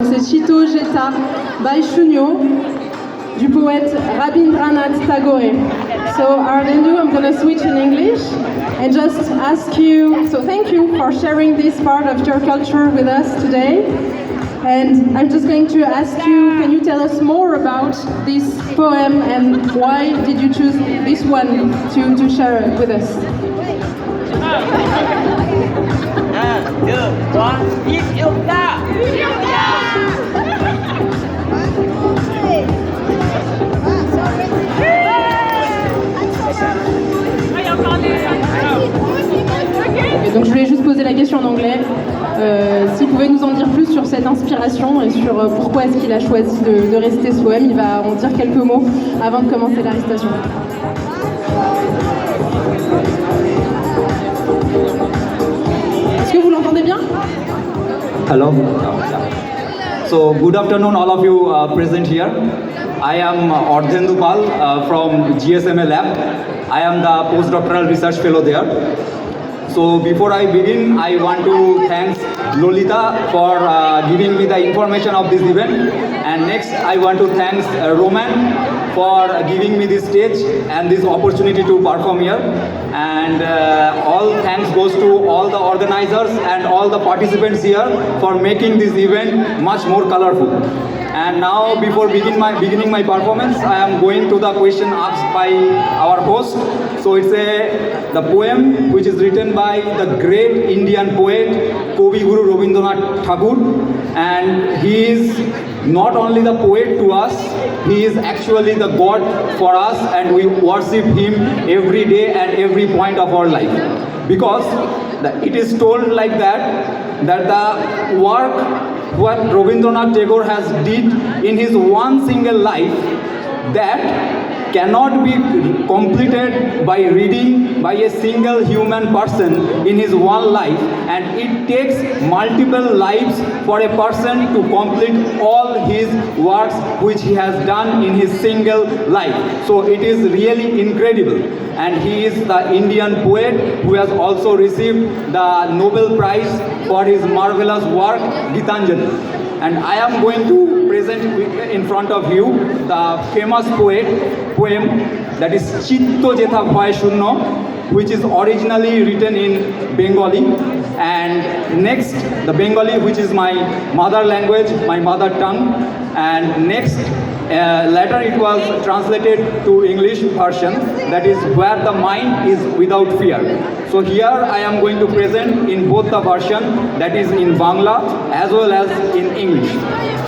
C'est Chito Jeta by Shunyo du poète Rabindranath Tagore. So Ardendu, I'm gonna switch in English and just ask you, so thank you for sharing this part of your culture with us today. And I'm just going to ask you, can you tell us more about this poem and why did you choose this one to, to share with us? Donc je voulais juste poser la question en anglais. Euh, S'il pouvait nous en dire plus sur cette inspiration et sur euh, pourquoi est-ce qu'il a choisi de, de ce poème, il va en dire quelques mots avant de commencer la Est-ce que vous l'entendez bien Hello. So, good afternoon, all of you uh, present here. I am uh, Ardhendu Pal uh, from GSMA Lab. I am the postdoctoral research fellow there. So, before I begin, I want to thank Lolita for uh, giving me the information of this event. And next, I want to thank uh, Roman for giving me this stage and this opportunity to perform here. And uh, all thanks goes to all the organizers and all the participants here for making this event much more colorful. And now, before begin my, beginning my performance, I am going to the question asked by our host. So it's a the poem which is written by the great Indian poet Kavi Guru Rabindranath Tagore, and he is not only the poet to us, he is actually the God for us, and we worship him every day and every point of our life. Because the, it is told like that that the work what Rabindranath Tagore has did in his one single life that cannot be completed by reading by a single human person in his one life and it takes multiple lives for a person to complete all his works which he has done in his single life. So it is really incredible. And he is the indian poet who has also received the nobel prize for his marvelous work gitanjali and I am going to present in front of you the famous poet poem that is Chitto Jetha Bhoy Shunno, which is originally written in Bengali. And next, the Bengali, which is my mother language, my mother tongue. And next, uh, later it was translated to English version, that is where the mind is without fear. So here I am going to present in both the version, that is in Bangla as well as in English.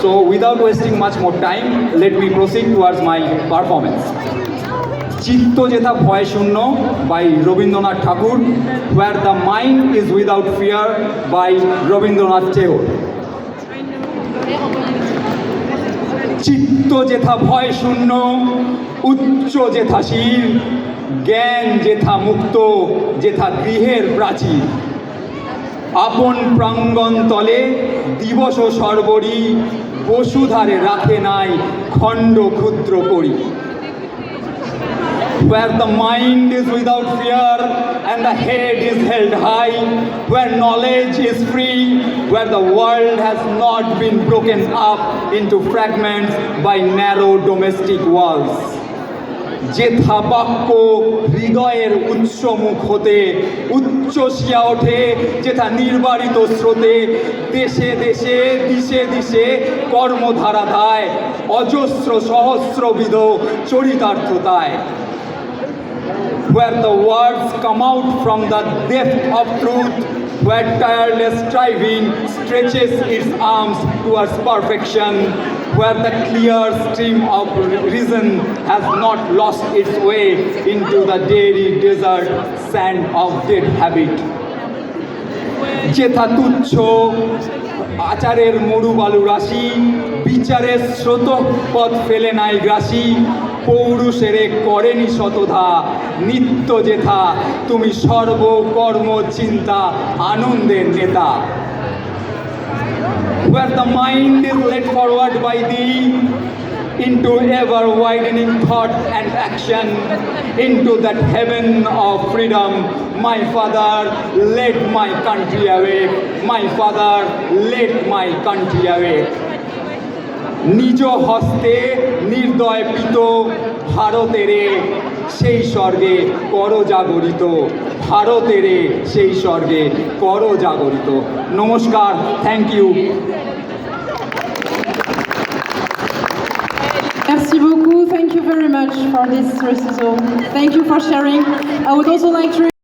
So without wasting much more time, let me proceed towards my performance. চিত্ত যেথা ভয় শূন্য by Rabindranath Thakur where the mind is without fear by Rabindranath Tagore চিত্ত যেথা ভয় শূন্য উচ্চ যেথা শির জ্ঞান যেথা মুক্ত যেথা গৃহের প্রাচীর। আপন প্রাঙ্গণ তলে দিবস সর্বরি বসুধারে রাখে নাই খণ্ড ক্ষুদ্র করি where the mind is without fear and the head is held high, where knowledge is free, where the world has not been broken up into fragments by narrow domestic walls. যেথা বাক্য হৃদয়ের উৎস মুখ হতে উচ্চসিয়া ওঠে যেথা নির্বারিত স্রোতে দেশে দেশে দিশে দিশে কর্মধারা ধায় অজস্র সহস্রবিধ চরিতার্থতায় where the words come out from the depth of truth, where tireless striving stretches its arms towards perfection, where the clear stream of reason has not lost its way into the daily desert sand of dead habit. যেথা তুচ্ছ আচারের মরু বালু রাশি বিচারের স্রোত পথ ফেলে নাই গ্রাসী পৌরুষেরে করেনি শতধা নিত্য যেথা তুমি সর্বকর্ম চিন্তা আনন্দের নেতা where the mind is led forward by thee into ever widening thought and action into that heaven of freedom. My father led my country away. My father led my country away. নিজ হস্তে নির্দয় পিত ভারতেরে সেই স্বর্গে কর জাগরিত ভারতেরে সেই স্বর্গে কর জাগরিত নমস্কার thank you. Thank you very much for this recital. Thank you for sharing. I would also like to